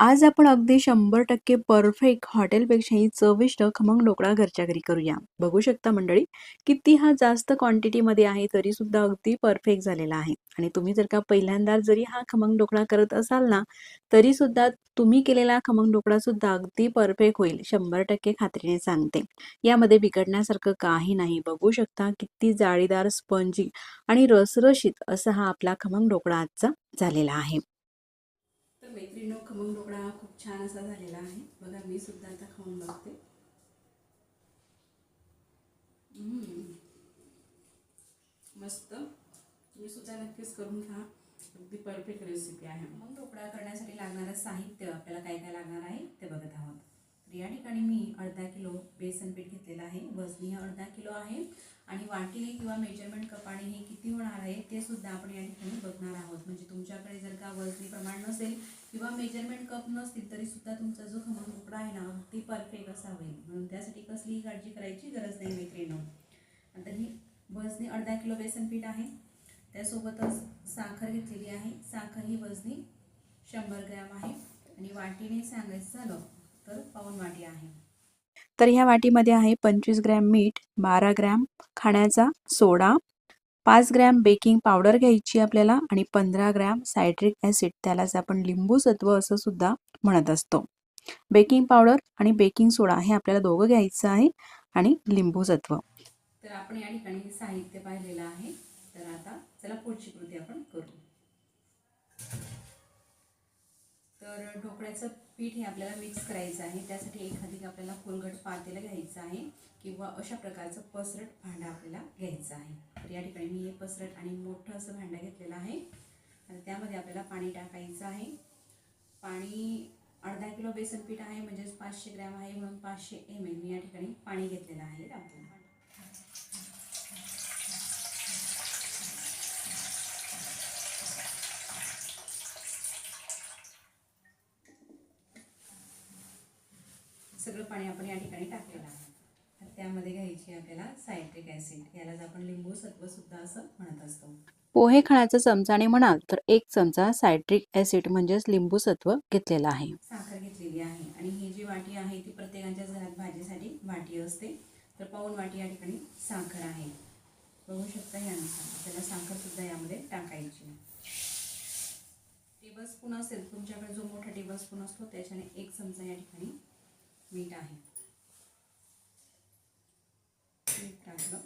आज आपण अगदी शंभर टक्के परफेक्ट हॉटेलपेक्षाही चविष्ट खमंग ढोकळा घरच्या घरी करूया. बघू शकता मंडळी, किती हा जास्त क्वांटिटीमध्ये आहे तरी सुद्धा अगदी परफेक्ट झालेला आहे. आणि तुम्ही जर का पहिल्यांदा जरी हा खमंग ढोकळा करत असाल ना, तरी सुद्धा तुम्ही केलेला खमंग ढोकळा सुद्धा अगदी परफेक्ट होईल. 100% खात्रीने सांगते. यामध्ये बिघडण्यासारखं काही नाही. बघू शकता किती जाळीदार, स्पंजी आणि रसरशीत असा हा आपला खमंग ढोकळा आजचा झालेला आहे. तर खमंग ढोकळा खूप छान असा झालेला आहे. बघा मी सुद्धा आता खाऊन बघते. मस्त. तुम्ही सुद्धा नक्कीच करून खा. अगदी परफेक्ट रेसिपी आहे. मग ढोकळा करण्यासाठी लागणारं साहित्य आपल्याला काय काय लागणार आहे ते बघत आहोत. या ठिकाणी मी अर्धा किलो बेसन पीठ घेतलेलं आहे. वजनी अर्धा किलो आहे. आणि वाटीने किंवा मेजरमेंट कपाने हे किती होणार आहे ते सुद्धा आपण या ठिकाणी बघणार आहोत. म्हणजे तुमच्याकडे जर का वजनी प्रमाण नसेल किंवा मेजरमेंट कप नसतील तरी सुद्धा तुमचा जो खमण तुकडा आहे ना ती परफेक्ट असा होईल म्हणून त्यासाठी कसलीही काळजी करायची गरज नाही मैत्रिणी आता ही वजनी अर्धा किलो बेसन पीठ आहे. त्यासोबतच साखर घेतलेली आहे. साखर ही वजनी शंभर ग्रॅम आहे. आणि वाटीने सांगायचं झालं तर पाऊन वाटी आहे. तर ह्या वाटीमध्ये आहे पंचवीस ग्रॅम मीठ बारा ग्रॅम खाण्याचा सोडा पाच ग्रॅम बेकिंग पावडर घ्यायची आपल्याला आणि पंधरा ग्रॅम सायट्रिक ॲसिड त्यालाच आपण लिंबू सत्व असं सुद्धा म्हणत असतो. बेकिंग पावडर आणि बेकिंग सोडा हे आपल्याला दोघं घ्यायचं आहे आणि लिंबू सत्व. तर आपण या ठिकाणी साहित्य पाहिलेलं आहे. तर आता चला पुढची कृती आपण करू. तर ढोकळ्याचं पीठ हे आपल्याला मिक्स करायचं आहे. त्यासाठी एखादी आपल्याला फुलगट पातेलं घ्यायचं आहे किंवा अशा प्रकारचं पसरट भांडं आपल्याला घ्यायचं आहे. तर या ठिकाणी मी हे पसरट आणि मोठं असं भांडं घेतलेलं आहे. आणि त्यामध्ये आपल्याला पाणी टाकायचं आहे. पाणी अर्धा किलो बेसन पीठ आहे म्हणजेच पाचशे ग्रॅम आहे म्हणून पाचशे एम एल मी या ठिकाणी पाणी घेतलेलं आहे. टाकून सगळं पाणी आपण या ठिकाणी टाकलेलं आहे. तर त्यामध्ये घ्यायची आपल्याला सायट्रिक ॲसिड. यालाच आपण लिंबू सत्व सुद्धा असं म्हणत असतो. पोहे खाण्याचा चमचाने म्हणाल तर एक चमचा सायट्रिक ॲसिड म्हणजेच लिंबू सत्व घेतलेला आहे. साखर घेतलेली आहे. आणि ही जी वाटी आहे ती प्रत्येकाच्या घरात भाजीसाठी वाटी असते. तर पाऊन वाटी या ठिकाणी साखर आहे. बघू शकता यानुसार आपल्याला साखर सुद्धा यामध्ये टाकायची. टेबल स्पून असेल. तुमच्याकडे जो मोठा टेबल स्पून असतो त्याच्याने एक चमचा या ठिकाणी मीठ आहे. मीठ टाकलं.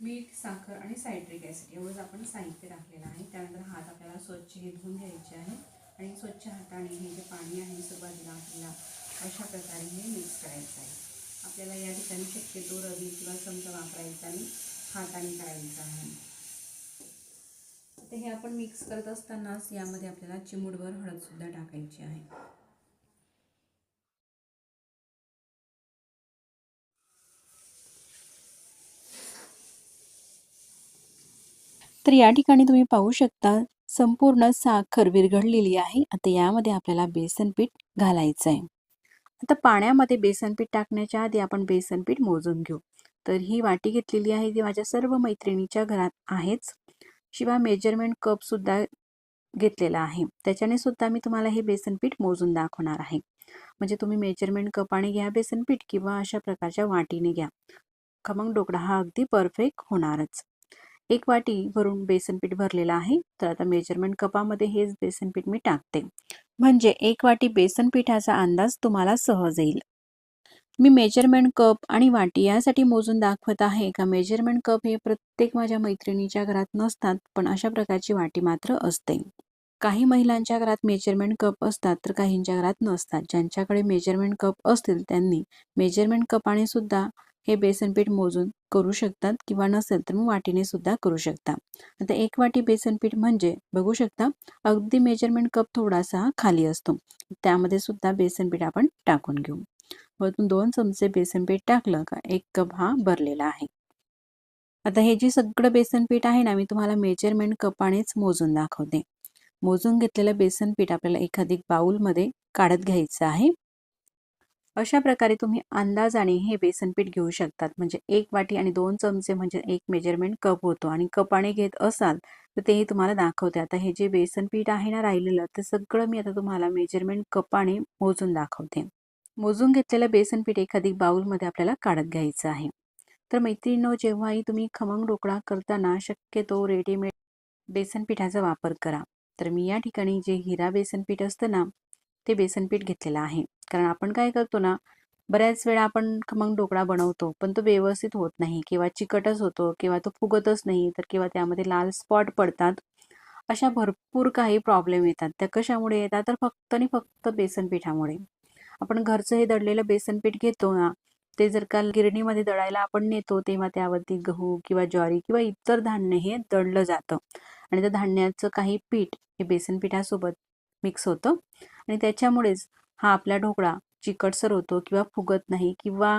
मीठ साखर आणि सायट्रिक ॲसिड एवढंच आपण साहित्य टाकलेलं आहे. त्यानंतर हात आपल्याला स्वच्छ हे धुवून घ्यायचे आहे. आणि स्वच्छ हाताने हे जे पाणी आहे सुरुवातीला आपल्याला अशा प्रकारे हे मिक्स करायचं आहे. आपल्याला या ठिकाणी शक्यतो रवी किंवा चमचा वापरायचा आणि हाताने करायचा आहे. तर हे आपण मिक्स करत असतानाच यामध्ये आपल्याला चिमूडभर हळदसुद्धा टाकायची आहे. तर या ठिकाणी तुम्ही पाहू शकता संपूर्ण साखर विरघळलेली आहे. आता यामध्ये आपल्याला बेसन पीठ घालायचं आहे आता पाण्यामध्ये बेसन पीठ टाकण्याच्या आधी आपण बेसन पीठ मोजून घेऊ. तर ही वाटी घेतलेली आहे ती माझ्या सर्व मैत्रिणीच्या घरात आहेच. शिवाय मेजरमेंट कप सुद्धा घेतलेला आहे. त्याच्याने सुद्धा मी तुम्हाला हे बेसन पीठ मोजून दाखवणार आहे. म्हणजे तुम्ही मेजरमेंट कपाने घ्या बेसन पीठ किंवा अशा प्रकारच्या वाटीने घ्या. खमंग डोकळा हा अगदी परफेक्ट होणारच. एक वाटी भरून बेसन पीठ भरलेलं आहे. तर आता मेजरमेंट कपामध्ये हेच बेसन पीठ मी टाकते. म्हणजे एक वाटी बेसन पिठाचा अंदाज तुम्हाला सहज येईल. मी मेजरमेंट कप आणि वाटी यासाठी मोजून दाखवत आहे. का मेजरमेंट कप हे प्रत्येक माझ्या मैत्रिणीच्या घरात नसतात पण अशा प्रकारची वाटी मात्र असते. काही महिलांच्या घरात मेजरमेंट कप असतात तर काहींच्या घरात नसतात. ज्यांच्याकडे मेजरमेंट कप असतील त्यांनी मेजरमेंट कपाने सुद्धा हे बेसन पीठ मोजून करू शकतात किंवा नसेल तर मग वाटीने सुद्धा करू शकता. आता एक वाटी बेसन पीठ म्हणजे बघू शकता अगदी मेजरमेंट कप थोडासा खाली असतो. त्यामध्ये सुद्धा बेसन पीठ आपण टाकून घेऊ. वरतून दोन चमचे बेसन पीठ टाकलं का एक कप हा भरलेला आहे. आता हे जे सगळं बेसन पीठ आहे ना मी तुम्हाला मेजरमेंट कपानेच मोजून दाखवते. मोजून घेतलेलं बेसन पीठ आपल्याला एखादी बाऊलमध्ये काढत घ्यायचं आहे. अशा प्रकारे तुम्ही अंदाजाने हे बेसन पीठ घेऊ शकतात. म्हणजे एक वाटी आणि दोन चमचे म्हणजे एक मेजरमेंट कप होतो आणि कपाने घेत असाल तर तेही तुम्हाला दाखवते. आता हे जे बेसन पीठ आहे ना राहिलेलं ते सगळं मी आता तुम्हाला मेजरमेंट कपाने मोजून दाखवते. मोजून घेतलेलं बेसन पीठ एखादी बाऊलमध्ये आपल्याला काढत घ्यायचं आहे. तर मैत्रिणींनो जेव्हाही तुम्ही खमंग ढोकळा करताना शक्यतो रेडीमेड बेसन पिठाचा वापर करा. तर मी या ठिकाणी जे हिरा बेसन पीठ असतं ना ते बेसन पीठ घेतलेलं आहे. कारण आपण काय करतो ना बऱ्याच वेळा आपण खमंग ढोकळा बनवतो पण तो व्यवस्थित होत नाही किंवा चिकटच होतो किंवा तो फुगतच नाही तर किंवा त्यामध्ये लाल स्पॉट पडतात अशा भरपूर काही प्रॉब्लेम येतात. त्या कशामुळे येतात? तर फक्त आणि फक्त बेसन पिठामुळे आपण घरचं हे दळलेलं बेसन पीठ घेतो ना ते जर का गिरणीमध्ये दळायला आपण नेतो तेव्हा त्यावरती गहू किंवा ज्वारी किंवा इतर धान्य हे दळलं जातं. आणि त्या धान्याचं काही पीठ हे बेसन पिठासोबत मिक्स होतं. आणि त्याच्यामुळेच हा आपला ढोकळा चिकटसर होतो किंवा फुगत नाही किंवा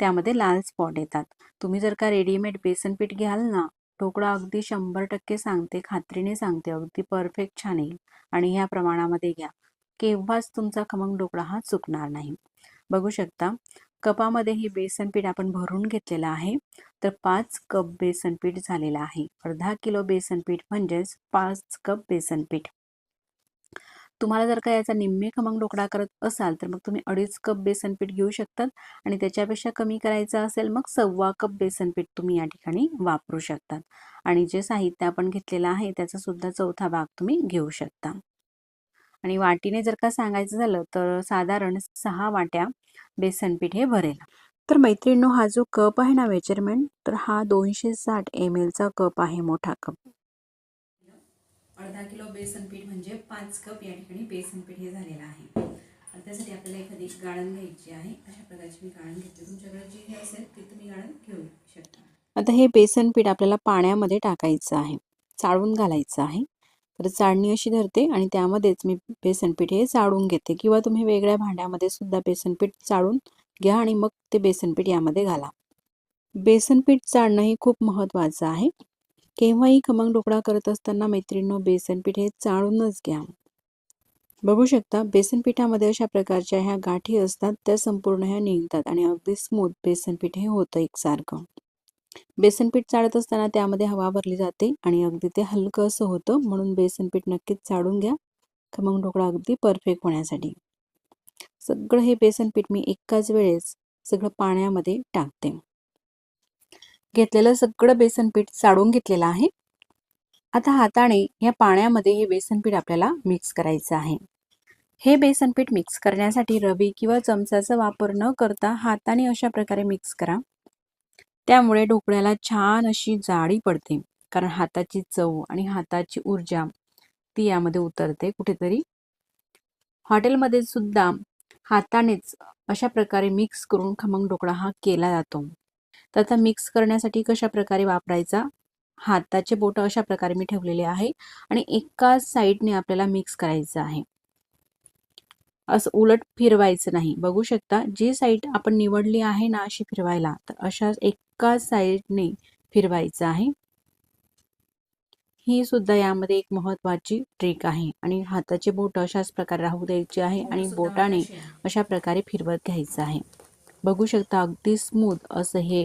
त्यामध्ये लाल स्पॉट येतात. तुम्ही जर का रेडीमेड बेसन पीठ घ्याल ना ढोकळा अगदी शंभर टक्के सांगते खात्रीने सांगते अगदी परफेक्ट छान येईल. आणि ह्या प्रमाणामध्ये घ्या. केव्हाच तुमचा खमंग ढोकळा हा चुकणार नाही. बघू शकता कपामध्ये हे बेसन पीठ आपण भरून घेतलेलं आहे. तर पाच कप बेसन पीठ झालेलं आहे. अर्धा किलो बेसन पीठ म्हणजेच पाच कप बेसन पीठ. तुम्हाला जर का याचा निम्मे खमंग ढोकळा करत असाल तर मग तुम्ही अडीच कप बेसन पीठ घेऊ शकतात आणि त्याच्यापेक्षा कमी करायचं असेल मग सव्वा कप बेसन पीठ तुम्ही या ठिकाणी वापरू शकतात. आणि जे साहित्य आपण घेतलेलं आहे त्याचा सुद्धा चौथा भाग तुम्ही घेऊ शकता. आणि वाटीने जर का सांगायचं झालं तर साधारण सहा वाट्या बेसन पीठ हे भरेल. तर मैत्रिणींनो हा जो कप आहे ना मेजरमेंट तर हा दोनशे साठ एम एलचा कप आहे मोठा कप. अर्धा किलो बेसन पीठ म्हणजे पाच कप या ठिकाणी बेसन पीठ हे झालेलं आहे. आणि त्यासाठी आपल्याला एखादी गाळण घ्यायची आहे. अशा प्रकारची मी गाळण घेतली तुमच्याकडे जी हे असेल ती तुम्ही गाळण घेऊ शकता. आता हे बेसन पीठ आपल्याला पाण्यामध्ये टाकायचं आहे. चाळून घालायचं आहे. तर चाळणी अशी धरते आणि त्यामध्येच मी बेसनपीठ हे चाळून घेते. किंवा तुम्ही वेगळ्या भांड्यामध्ये सुद्धा बेसनपीठ चाळून घ्या आणि मग ते बेसनपीठ यामध्ये घाला. बेसनपीठ चाळणं हे खूप महत्त्वाचं आहे. केव्हाही खमंग ढोकळा करत असताना मैत्रिणींनो बेसन पीठ हे चाळूनच घ्या. बघू शकता बेसन पिठामध्ये अशा प्रकारच्या ह्या गाठी असतात त्या संपूर्ण ह्या निघतात आणि अगदी स्मूथ बेसन पीठ हे होतं एकसारखं. बेसन पीठ चाळत असताना त्यामध्ये हवा भरली जाते आणि अगदी ते हलकं असं होतं म्हणून बेसन पीठ नक्कीच चाळून घ्या. खमंग ढोकळा अगदी परफेक्ट होण्यासाठी. सगळं हे बेसन पीठ मी एकाच वेळेस सगळं पाण्यामध्ये टाकते. घेतलेलं सगळं बेसन पीठ चाळून घेतलेलं आहे. आता हाताने या पाण्यामध्ये हे बेसन पीठ आपल्याला मिक्स करायचं आहे. हे बेसन पीठ मिक्स करण्यासाठी रवी किंवा चमचाचा वापर न करता हाताने अशा प्रकारे मिक्स करा. त्यामुळे ढोकळ्याला छान अशी जाळी पडते. कारण हाताची चव आणि हाताची ऊर्जा ती यामध्ये उतरते कुठेतरी. हॉटेलमध्ये सुद्धा हातानेच अशा प्रकारे मिक्स करून खमंग ढोकळा हा केला जातो. त्याचा मिक्स करण्यासाठी कशा प्रकारे वापरायचा? हाताचे बोट अशा प्रकारे मी ठेवलेले आहे. आणि एकाच साईडने आपल्याला मिक्स करायचं आहे. असं उलट फिरवायचं नाही. बघू शकता जी साईड आपण निवडली आहे ना अशी फिरवायला तर अशा एकाच साईडने फिरवायचं आहे. ही सुद्धा यामध्ये एक महत्वाची ट्रिक आहे. आणि हाताचे बोट अशाच प्रकारे राहू द्यायचे आहे आणि बोटाने अशा. प्रकारे फिरवत घ्यायचं आहे. बघू शकता अगदी स्मूथ असं हे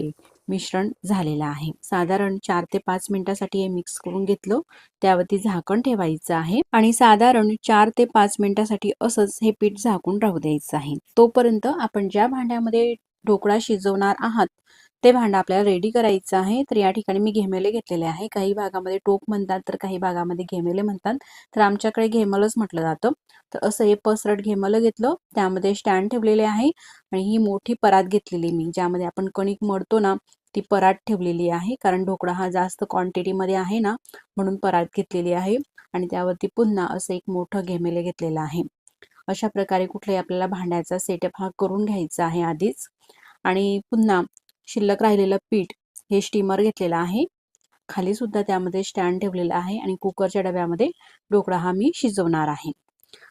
मिश्रण झालेलं आहे. साधारण चार ते पाच मिनिटासाठी हे मिक्स करून घेतलं. त्यावरती झाकण ठेवायचं आहे आणि साधारण चार ते पाच मिनिटासाठी असंच हे पीठ झाकून राहू द्यायचं आहे. तोपर्यंत आपण ज्या भांड्यामध्ये ढोकळा शिजवणार आहात ते भांडं आपल्याला रेडी करायचं आहे. तर या ठिकाणी मी घेमेले घेतलेले आहे. काही भागामध्ये टोप म्हणतात तर काही भागामध्ये घेमेले म्हणतात. तर आमच्याकडे घेमलच म्हटलं जातं. तर असं हे पसरट घेमलं घेतलं. त्यामध्ये स्टँड ठेवलेले आहे. आणि ही मोठी परात घेतलेली मी ज्यामध्ये आपण कणिक मळतो ना ती परात ठेवलेली आहे. कारण ढोकळा हा जास्त क्वांटिटीमध्ये आहे ना म्हणून परात घेतलेली आहे. आणि त्यावरती पुन्हा असं एक मोठं घेमेले घेतलेलं आहे. अशा प्रकारे कुठल्याही आपल्याला भांड्याचा सेटअप हा करून घ्यायचा आहे आधीच. आणि पुन्हा शिल्लक राहिलेलं पीठ हे स्टीमर घेतलेलं आहे. खाली सुद्धा त्यामध्ये स्टँड ठेवलेला आहे. आणि कुकरच्या डब्यामध्ये ढोकळा हा मी शिजवणार आहे.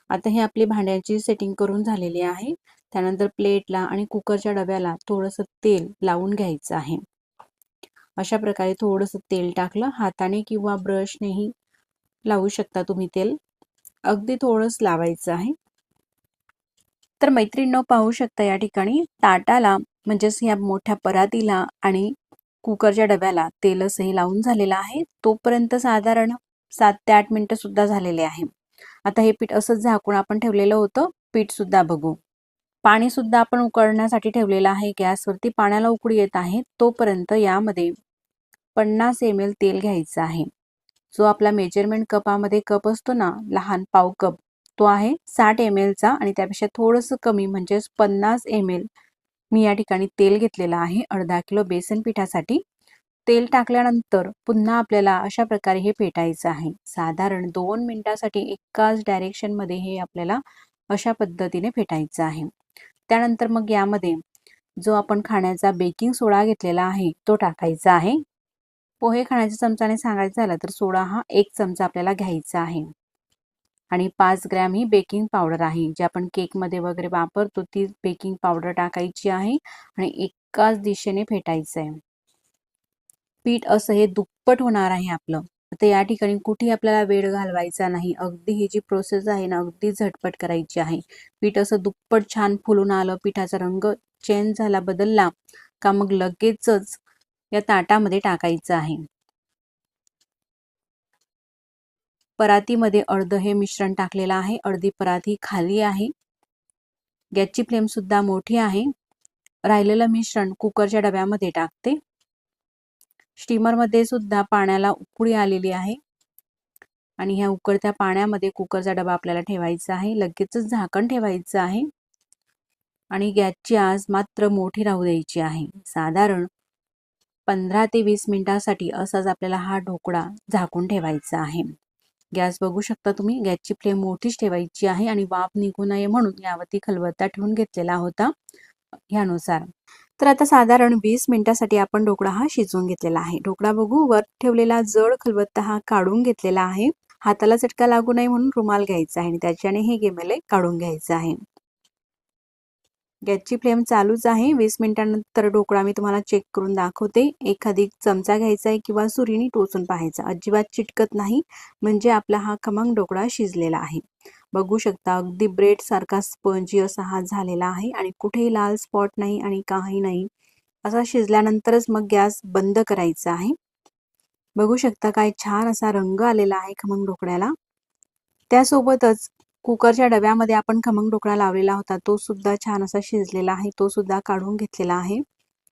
आता हे आपली भांड्याची सेटिंग करून झालेली आहे. त्यानंतर प्लेटला आणि कुकरच्या डब्याला थोडंसं तेल लावून घ्यायचं आहे. अशा प्रकारे थोडंसं तेल टाकलं. हाताने किंवा ब्रशनेही लावू शकता तुम्ही तेल. अगदी थोडंच लावायचं आहे. तर मैत्रिणींनो पाहू शकता या ठिकाणी ताटाला म्हणजेच या मोठ्या परातीला आणि कुकरच्या डब्याला तेलसही लावून झालेलं आहे. तोपर्यंत साधारण सात ते आठ मिनिटं सुद्धा झालेले आहे. आता हे पीठ असंच झाकून आपण ठेवलेलं होतं. पीठ सुद्धा बघू. पाणी सुद्धा आपण उकळण्यासाठी ठेवलेलं आहे गॅसवरती. पाण्याला उकळी येत आहे. तोपर्यंत यामध्ये पन्नास एम एल तेल घ्यायचं आहे. जो आपला मेजरमेंट कपामध्ये कप असतो ना लहान पाव कप तो आहे साठ एम एलचा आणि त्यापेक्षा थोडंसं कमी म्हणजेच पन्नास एम एल मी या ठिकाणी तेल घेतलेलं आहे. अर्धा किलो बेसन पिठासाठी. तेल टाकल्यानंतर पुन्हा आपल्याला अशा प्रकारे हे फेटायचं आहे. साधारण दोन मिनिटासाठी एकाच डायरेक्शनमध्ये हे आपल्याला अशा पद्धतीने फेटायचं आहे. त्यानंतर मग यामध्ये जो आपण खाण्याचा बेकिंग सोडा घेतलेला आहे तो टाकायचा आहे. पोहे खाण्याच्या चमचाने सांगायचं झालं तर सोडा हा एक चमचा आपल्याला घ्यायचा आहे. आणि पाच ग्रॅम ही बेकिंग पावडर आहे. जे आपण केकमध्ये वगैरे वापरतो ती बेकिंग पावडर टाकायची आहे आणि एकाच दिशेने फेटायचं आहे. पीठ असं हे दुप्पट होणार आहे आपलं. तर या ठिकाणी कुठे आपल्याला वेळ घालवायचा नाही. अगदी ही जी प्रोसेस आहे ना अगदी झटपट करायची आहे. पीठ असं दुप्पट छान फुलून आलं पिठाचा रंग चेंज झाला बदलला का मग लगेचच या ताटामध्ये टाकायचं आहे. परातीमध्ये अर्ध हे मिश्रण टाकलेलं आहे. अर्धी पराती खाली आहे. गॅसची फ्लेम सुद्धा मोठी आहे. राहिलेलं मिश्रण कुकरच्या डब्यामध्ये टाकते. स्टीमरमध्ये सुद्धा पाण्याला उकळी आलेली आहे. आणि ह्या उकळत्या पाण्यामध्ये कुकरचा डबा आपल्याला ठेवायचा आहे. लगेचच झाकण ठेवायचं आहे. आणि गॅसची आज मात्र मोठी राहू द्यायची आहे. साधारण पंधरा ते वीस मिनिटासाठी असाच आपल्याला हा ढोकळा झाकून ठेवायचा आहे. गॅस बघू शकता तुम्ही गॅसची फ्लेम मोठीच ठेवायची आहे. आणि वाफ निघू नये म्हणून यावरती खलबत्ता ठेवून घेतलेला होता. ह्यानुसार तर आता साधारण वीस मिनिटासाठी आपण ढोकळा हा शिजवून घेतलेला आहे. ढोकळा बघू वर ठेवलेला जड खलबत्ता हा काढून घेतलेला आहे. हाताला चटका लागू नये म्हणून रुमाल घ्यायचा आहे आणि त्याच्याने हे गेमेले काढून घ्यायचं आहे. गॅसची फ्लेम चालूच आहे. वीस मिनिटांनंतर ढोकळा मी तुम्हाला चेक करून दाखवते. एखादी चमचा घ्यायचा आहे किंवा सुरीने टोचून पाहायचा. अजिबात चिटकत नाही. म्हणजे आपला हा खमंग ढोकळा शिजलेला आहे. बघू शकता. अगदी ब्रेड सारखा स्पंजी असा हा झालेला आहे आणि कुठेही लाल स्पॉट नाही आणि काही नाही. असा शिजल्यानंतरच मग गॅस बंद करायचा आहे. बघू शकता काय छान असा रंग आलेला आहे खमंग ढोकळ्याला. त्यासोबतच कुकरच्या डब्यामध्ये आपण खमंग ढोकळा लावलेला होता. तो सुद्धा छान असा शिजलेला आहे. तो सुद्धा काढून घेतलेला आहे.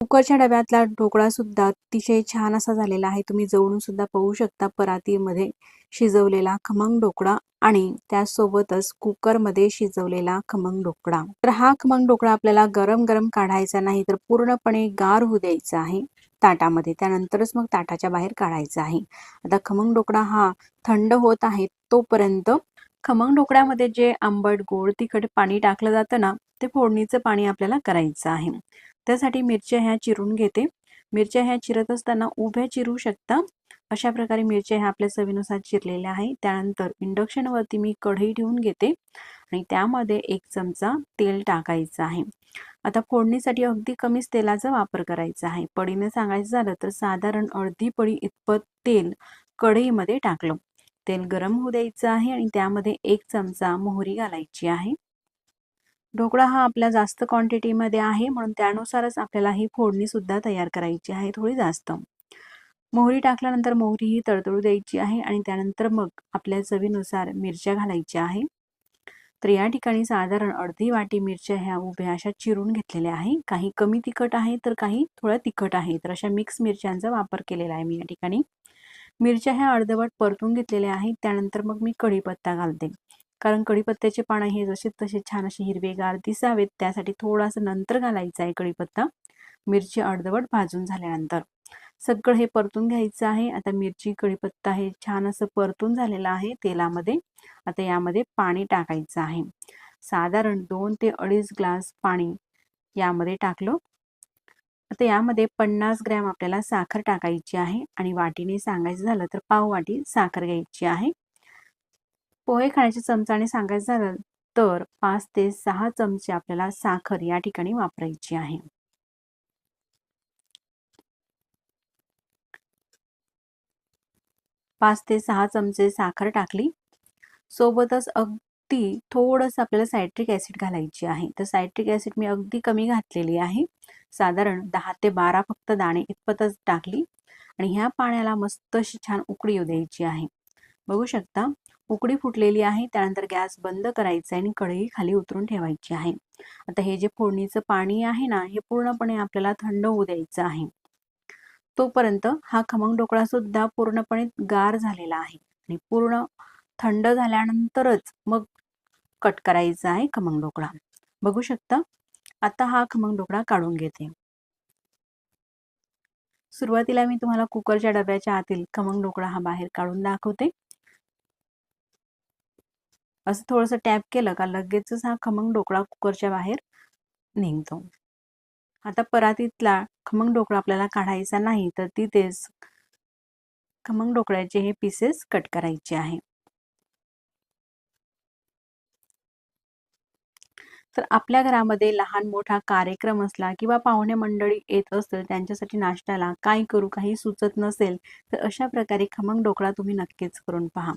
कुकरच्या डब्यातला ढोकळा सुद्धा अतिशय छान असा झालेला आहे. तुम्ही जवळून सुद्धा पाहू शकता परातीमध्ये शिजवलेला खमंग ढोकळा आणि त्यासोबतच कुकरमध्ये शिजवलेला खमंग ढोकळा. तर हा खमंग ढोकळा आपल्याला गरम गरम काढायचा नाही तर पूर्णपणे गार होऊ द्यायचा आहे ताटामध्ये. त्यानंतरच मग ताटाच्या बाहेर काढायचा आहे. आता खमंग ढोकळा हा थंड होत आहे तोपर्यंत खमंग ढोकळ्यामध्ये जे आंबट गोड तिखट पाणी टाकलं जातं ना ते फोडणीचं पाणी आपल्याला करायचं आहे. त्यासाठी मिरच्या ह्या चिरून घेते. मिरच्या ह्या चिरत असताना उभ्या चिरू शकता. अशा प्रकारे मिरच्या ह्या आपल्या चवीनुसार चिरलेल्या आहे त्यानंतर इंडक्शनवरती मी कढई ठेवून घेते. आणि त्यामध्ये एक चमचा तेल टाकायचं आहे. आता फोडणीसाठी अगदी कमीच तेलाचा वापर करायचा आहे. पडीने सांगायचं झालं तर साधारण अर्धी पडी इतपत तेल कढईमध्ये टाकलं. तेल गरम होऊ द्यायचं आहे आणि त्यामध्ये एक चमचा मोहरी घालायची आहे. ढोकळा हा आपल्या जास्त क्वांटिटीमध्ये आहे म्हणून त्यानुसारच आपल्याला ही फोडणी सुद्धा तयार करायची आहे थोडी जास्त. मोहरी टाकल्यानंतर मोहरी ही तडतडू द्यायची आहे आणि त्यानंतर मग आपल्या चवीनुसार मिरच्या घालायच्या आहे. तर या ठिकाणी साधारण अर्धी वाटी मिरच्या ह्या उभ्या अशा चिरून घेतलेल्या आहे. काही कमी तिखट आहे तर काही थोड्या तिखट आहे. तर अशा मिक्स मिरच्यांचा वापर केलेला आहे मी या ठिकाणी. मिरच्या ह्या अर्धवट परतून घेतलेल्या आहेत. त्यानंतर मग मी कढीपत्ता घालते. कारण कढीपत्त्याचे पानं हे जसे तसे छान असे हिरवेगार दिसावेत त्यासाठी थोडासा नंतर घालायचा आहे कढीपत्ता. मिरची अर्धवट भाजून झाल्यानंतर. सगळं हे परतून घ्यायचं आहे. आता मिरची कढीपत्ता हे छान असं परतून झालेलं आहे तेलामध्ये. आता यामध्ये पाणी टाकायचं आहे. साधारण दोन ते अडीच ग्लास पाणी यामध्ये टाकलं. आता यामध्ये पन्नास ग्रॅम आपल्याला साखर टाकायची आहे आणि वाटीने सांगायचं झालं तर पाव वाटी साखर घ्यायची आहे. पोहे खाण्याच्या चमचाने सांगायचं झालं तर पाच ते सहा चमचे आपल्याला साखर या ठिकाणी वापरायची आहे. पाच ते सहा चमचे साखर टाकली. सोबतच अगदी थोडस थोडंसं आपल्याला सायट्रिक ॲसिड घालायची आहे. तर सायट्रिक ॲसिड मी अगदी कमी घातलेली आहे. साधारण दहा ते बारा फक्त दाणे इतपतच टाकली. आणि ह्या पाण्याला मस्त अशी छान उकळी येऊ द्यायची आहे. बघू शकता? उकडी फुटलेली आहे त्यानंतर गॅस बंद करायचा आहे आणि कढई खाली उतरून ठेवायची आहे. आता हे जे फोडणीचं पाणी आहे ना हे पूर्णपणे आपल्याला थंड होऊ द्यायचं आहे. तोपर्यंत हा खमंग ढोकळा सुद्धा पूर्णपणे गार झालेला आहे आणि पूर्ण थंड झाल्यानंतरच मग कट करायचा आहे खमंग ढोकळा. बघू शकता आता हा खमंग ढोकळा काढून घेते. सुरुवातीला मी तुम्हाला कुकरच्या डब्याच्या आतील खमंग ढोकळा हा बाहेर काढून दाखवते. असं थोडंसं टॅप केलं का लगेचच हा खमंग ढोकळा कुकरच्या बाहेर निघतो. आता परातीतला खमंग ढोकळा आपल्याला काढायचा नाही तर तिथेच खमंग ढोकळ्याचे हे पीसेस कट करायचे आहे. तर आपल्या घरामध्ये लहान मोठा कार्यक्रम असला किंवा पाहुणे मंडळी येत असतील त्यांच्यासाठी नाश्त्याला काय करू काही सुचत नसेल तर अशा प्रकारे खमंग ढोकळा तुम्ही नक्कीच करून पहा.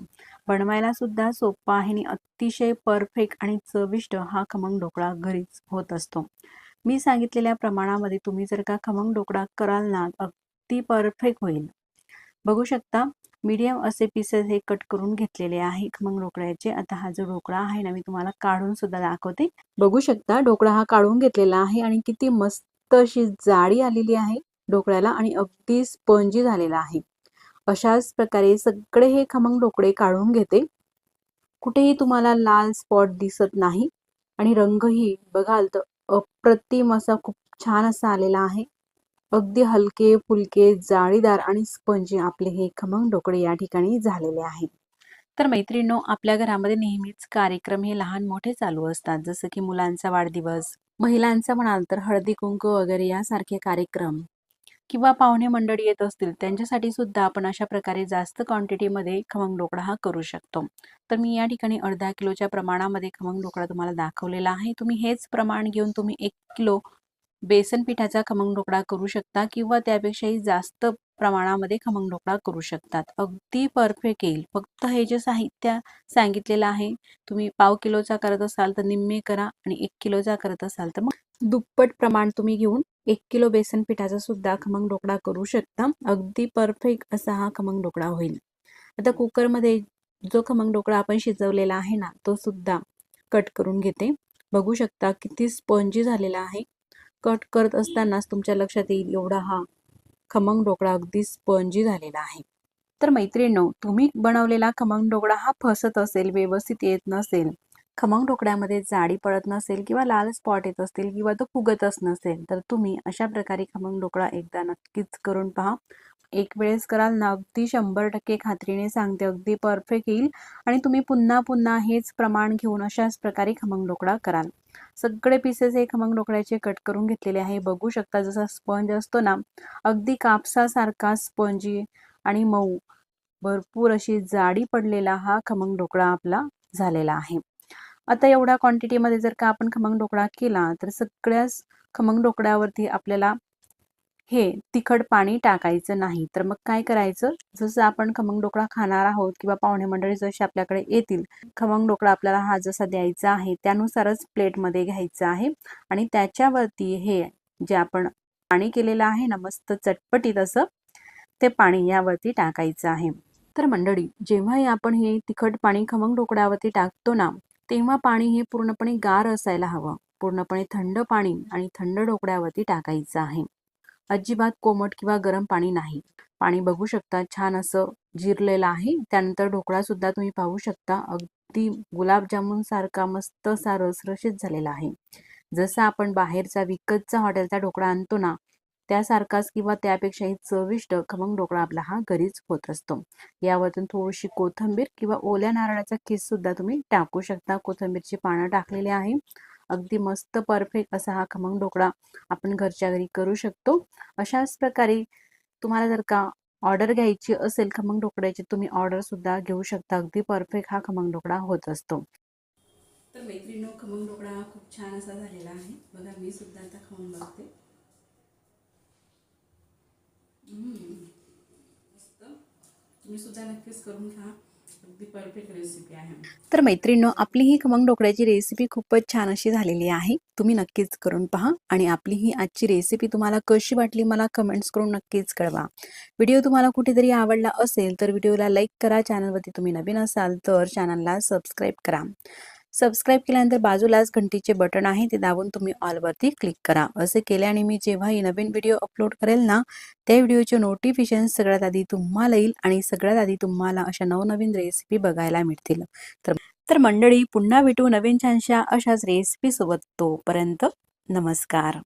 बनवायला सुद्धा सोपा आहे आणि अतिशय परफेक्ट आणि चविष्ट हा खमंग ढोकळा घरीच होत असतो. मी सांगितलेल्या प्रमाणामध्ये तुम्ही जर का खमंग ढोकळा कराल ना अगदी परफेक्ट होईल. बघू शकता मीडियम असे पीसेस हे कट करून घेतलेले आहे. खमंग ढोकळ्याचे आता हा जो ढोकळा आहे ना मी तुम्हाला काढून सुद्धा दाखवते. बघू शकता ढोकळा हा काढून घेतलेला आहे आणि किती मस्त अशी जाडी आलेली आहे ढोकळ्याला आणि अगदी स्पंजी झालेला आहे. अशाच प्रकारे सगळे हे खमंग ढोकळे काढून घेते. कुठेही तुम्हाला लाल स्पॉट दिसत नाही आणि रंगही बघाल तर अप्रतिम असा खूप छान असा आलेला आहे. अगदी हलके फुलके जाळीदार आणि स्पंजी आपले हे खमंग ढोकळे या ठिकाणी झालेले आहे. तर मैत्रिणींनो आपल्या घरामध्ये नेहमीच कार्यक्रम हे लहान मोठे चालू असतात. जसं की मुलांचा वाढदिवस महिलांचा म्हणाल तर हळदी कुंकू वगैरे यासारखे कार्यक्रम किंवा पाहुणे मंडळी येत असतील त्यांच्यासाठी सुद्धा आपण अशा प्रकारे जास्त क्वांटिटीमध्ये खमंग ढोकळा हा करू शकतो. तर मी या ठिकाणी अर्धा किलोच्या प्रमाणामध्ये खमंग ढोकळा तुम्हाला दाखवलेला आहे. तुम्ही हेच प्रमाण घेऊन तुम्ही एक किलो बेसन पिठाचा खमंग ढोकळा करू शकता किंवा त्यापेक्षाही जास्त प्रमाणामध्ये खमंग ढोकळा करू शकतात. अगदी परफेक्ट येईल. फक्त हे जे साहित्य सांगितलेलं आहे तुम्ही पाव किलोचा करत असाल तर निम्मे करा आणि एक किलोचा करत असाल तर मग दुप्पट प्रमाण तुम्ही घेऊन एक किलो बेसन पिठाचा सुद्धा खमंग ढोकळा करू शकता. अगदी परफेक्ट असा हा खमंग ढोकळा होईल. आता कुकरमध्ये जो खमंग ढोकळा आपण शिजवलेला आहे ना तो सुद्धा कट करून घेते. बघू शकता किती स्पंजी झालेला आहे. कट करत असतानाच तुमच्या लक्षात येईल एवढा हा खमंग ढोकळा अगदी स्पंजी झालेला आहे. तर मैत्रिणींनो तुम्ही बनवलेला खमंग ढोकळा हा फसत असेल व्यवस्थित येत नसेल खमंग ढोकळ्यामध्ये जाडी पडत नसेल किंवा लाल स्पॉट येत असतील किंवा तो फुगतच नसेल तर तुम्ही अशा प्रकारे खमंग ढोकळा एकदा नक्कीच करून पहा. एक वेळेस कराल ना अगदी शंभर टक्के खात्रीने सांगते अगदी परफेक्ट येईल. आणि तुम्ही पुन्हा पुन्हा हेच प्रमाण घेऊन अशाच प्रकारे खमंग ढोकळा कराल. सगळे पीसेस हे खमंग ढोकळ्याचे कट करून घेतलेले आहे. बघू शकता जसा स्पंज असतो ना अगदी कापसासारखा स्पंजी आणि मऊ भरपूर अशी जाडी पडलेला हा खमंग ढोकळा आपला झालेला आहे. आता एवढ्या क्वांटिटीमध्ये जर का आपण खमंग ढोकळा केला तर सगळ्याच खमंग ढोकळ्यावरती आपल्याला हे तिखट पाणी टाकायचं नाही. तर मग काय करायचं? जसं आपण खमंग ढोकळा खाणार आहोत किंवा पाहुणे मंडळी जसे आपल्याकडे येतील खमंग ढोकळा आपल्याला हा जसा द्यायचा आहे त्यानुसारच प्लेटमध्ये घ्यायचं आहे. आणि त्याच्यावरती हे जे आपण पाणी केलेलं आहे ना मस्त चटपटीत असं ते पाणी यावरती टाकायचं आहे. तर मंडळी जेव्हाही आपण हे तिखट पाणी खमंग ढोकळ्यावरती टाकतो ना तेव्हा पाणी हे पूर्णपणे गार असायला हवं. पूर्णपणे थंड पाणी आणि थंड ढोकळ्यावरती टाकायचं आहे. अजिबात कोमट किंवा गरम पाणी नाही. पाणी बघू शकता छान असं जिरलेलं आहे. त्यानंतर ढोकळा सुद्धा तुम्ही पाहू शकता. अगदी गुलाबजामुन सारखा मस्त असा रसरशीत झालेला आहे. जसा आपण बाहेरचा विकतचा हॉटेलचा ढोकळा आणतो ना त्यासारखाच किंवा त्यापेक्षाही चविष्ट खमंग ढोकळा आपला हा घरीच होत असतो. यावरतून थोडीशी कोथंबीर किंवा ओल्या नारळाचा किस सुद्धा तुम्ही टाकू शकता. कोथंबीरची पानं टाकलेली आहे. अगदी मस्त परफेक्ट असा हा खमंग ढोकळा आपण घरच्या घरी करू शकतो. अशाच प्रकारे तुम्हाला जर का ऑर्डर घ्यायची असेल खमंग ढोकळ्याची तुम्ही ऑर्डर सुद्धा घेऊ शकता. अगदी परफेक्ट हा खमंग ढोकळा होत असतो. तर मैत्रिणीनो खमंग ढोकळा खूप छान असा झालेला आहे. बघा मी सुद्धा आता खाऊन बघते. तुम्ही सुद्धा नक्कीच करून खा अगदी परफेक्ट रेसिपी आहे. तर मैत्रिणींनो आपली ही खमंग ढोकळ्याची रेसिपी खूपच छान अशी झालेली आहे. तुम्ही नक्कीच करून पहा आणि आपली ही आजची रेसिपी तुम्हाला कशी वाटली मला कमेंट्स करून नक्कीच कळवा. व्हिडिओ तुम्हाला कुठेतरी आवडला असेल तर व्हिडिओला लाईक करा. चॅनलवरती तुम्ही नवीन असाल तर चॅनलला सबस्क्राईब करा. सबस्क्राईब केल्यानंतर बाजूलाच घंटीचे बटन आहे ते दाबून तुम्ही ऑलवरती क्लिक करा. असे केल्याने मी जेव्हाही नवीन व्हिडिओ अपलोड करेल ना त्या व्हिडिओचे नोटिफिकेशन सगळ्यात आधी तुम्हाला येईल आणि सगळ्यात आधी तुम्हाला अशा नवनवीन रेसिपी बघायला मिळतील. तर तर मंडळी पुन्हा भेटू नवीन छानशा अशाच रेसिपी सोबत तोपर्यंत नमस्कार.